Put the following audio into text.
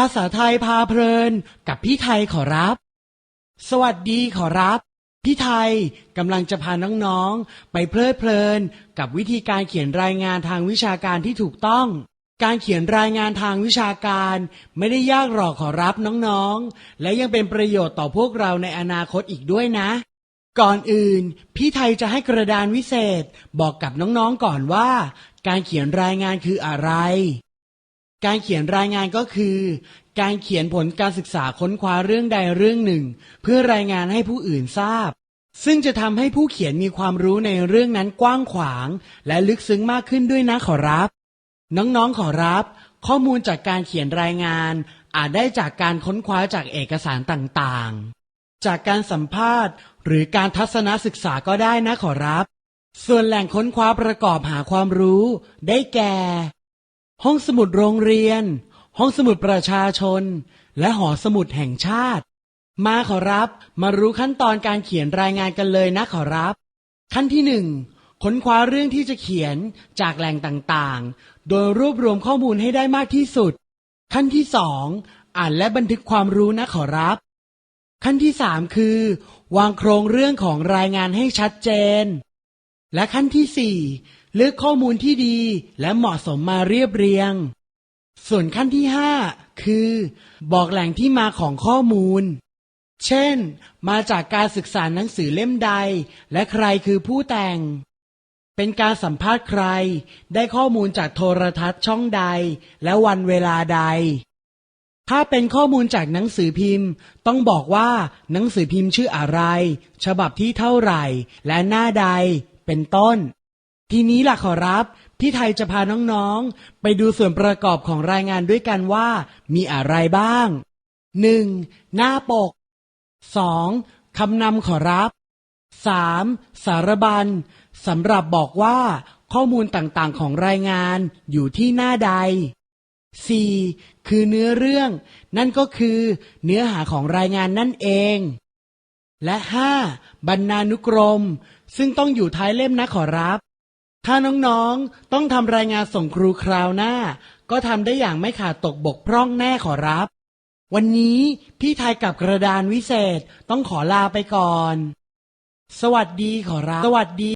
ภาษาไทยพาเพลิน กับพี่ไทยขอรับ สวัสดีขอรับ พี่ไทยกำลังจะพาน้องๆ ไปเพลิดเพลิน กับวิธีการเขียนรายงานทางวิชาการที่ถูกต้อง การเขียนรายงานทางวิชาการ ไม่ได้ยากหรอกขอรับน้องๆ และยังเป็นประโยชน์ต่อพวกเราในอนาคตอีกด้วยนะ ก่อนอื่น พี่ไทยจะให้กระดานวิเศษ บอกกับน้องๆก่อนว่า การเขียนรายงานคืออะไร การเขียนรายงานก็คือ การเขียนผลการศึกษาค้นคว้าเรื่องใดเรื่องหนึ่ง เพื่อรายงานให้ผู้อื่นทราบ ซึ่งจะทำให้ผู้เขียนมีความรู้ในเรื่องนั้นกว้างขวาง และลึกซึ้งมากขึ้นด้วยนะขอรับ น้องๆขอรับ ข้อมูลจากการเขียนรายงาน อาจได้จากการค้นคว้าจากเอกสารต่างๆ จากการสัมภาษณ์ หรือการทัศนศึกษาก็ได้นะขอรับ ส่วนแหล่งค้นคว้าประกอบหาความรู้ ได้แก่ ห้องสมุดโรงเรียน ห้องสมุดประชาชน และหอสมุดแห่งชาติ มาขอรับมารู้ขั้นตอนการเขียนรายงานกันเลยนะขอรับ ขั้นที่หนึ่งค้นคว้าเรื่องที่จะเขียนจากแหล่งต่างๆ โดยรวบรวมข้อมูลให้ได้มากที่สุด ขั้นที่สองอ่านและบันทึกความรู้นะขอรับ ขั้นที่สามคือ วางโครงเรื่องของรายงานให้ชัดเจน และขั้นที่สี่เลือกข้อมูลที่ดีและเหมาะสมมาเรียบเรียง ส่วนขั้นที่ห้าคือ บอกแหล่งที่มาของข้อมูล เช่น มาจากการศึกษาหนังสือเล่มใด และใครคือผู้แต่ง เป็นการสัมภาษณ์ใคร ได้ข้อมูลจากโทรทัศน์ช่องใด และวันเวลาใด ถ้าเป็นข้อมูลจากหนังสือพิมพ์ ต้องบอกว่าหนังสือพิมพ์ชื่ออะไร ฉบับที่เท่าไหร่ และหน้าใด เป็นต้น ทีนี้ล่ะขอรับ พี่ไทยจะพาน้องๆ ไปดูส่วนประกอบของรายงานด้วยกันว่า มีอะไรบ้าง 1. หน้าปก 2. คำนำขอรับ 3. สารบัญสำหรับบอกว่าข้อมูลต่างๆของรายงานอยู่ที่หน้าใด 4. คือเนื้อเรื่อง นั่นก็คือเนื้อหาของรายงานนั่นเอง และ 5. บรรณานุกรม ซึ่งต้องอยู่ท้ายเล่มนะขอรับ ถ้าน้องๆ ต้องทำรายงานส่งครูคราวหน้า ก็ทำได้อย่างไม่ขาดตกบกพร่องแน่ขอรับ วันนี้พี่ไทยกับกระดานวิเศษต้องขอลาไปก่อน สวัสดีขอรับ สวัสดี